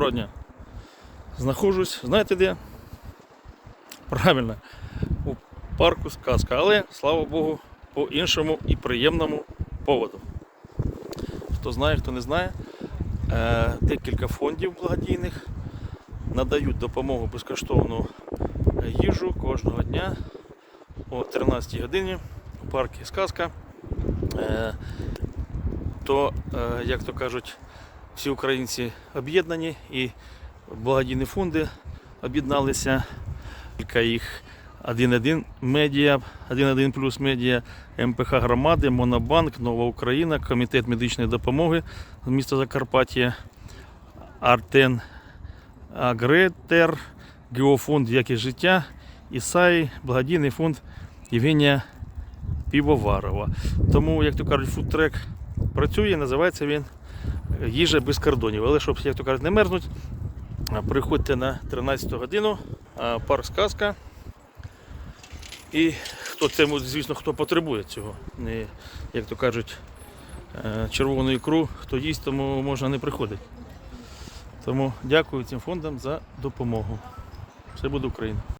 Доброго дня. Знаходжусь, знаєте де? Правильно, у парку сказка, але слава Богу, по іншому і приємному поводу. Хто знає, хто не знає, е, декілька фондів благодійних надають допомогу безкоштовну їжу кожного дня о 13 годині у парку сказка. Е, То, е, як то кажуть, всі українці об'єднані і благодійні фонди об'єдналися. Кілька їх 1.1 медіа, 1.1 плюс медіа, МПХ громади, Монобанк, Нова Україна, Комітет медичної допомоги міста Закарпаття, Артен Агретер, Геофонд Якість життя, Ісаї, благодійний фонд Євгенія Півоварова. Тому, як то кажуть, фудтрек працює, називається він їжа без кордонів. Але щоб, як то кажуть, не мерзнуть, приходьте на 13 годину, парк сказка. І хто це, звісно, хто потребує цього. Не, як то кажуть, е, червону ікру, хто їсть, тому можна не приходити. Тому дякую цим фондам за допомогу. Все буде Україна.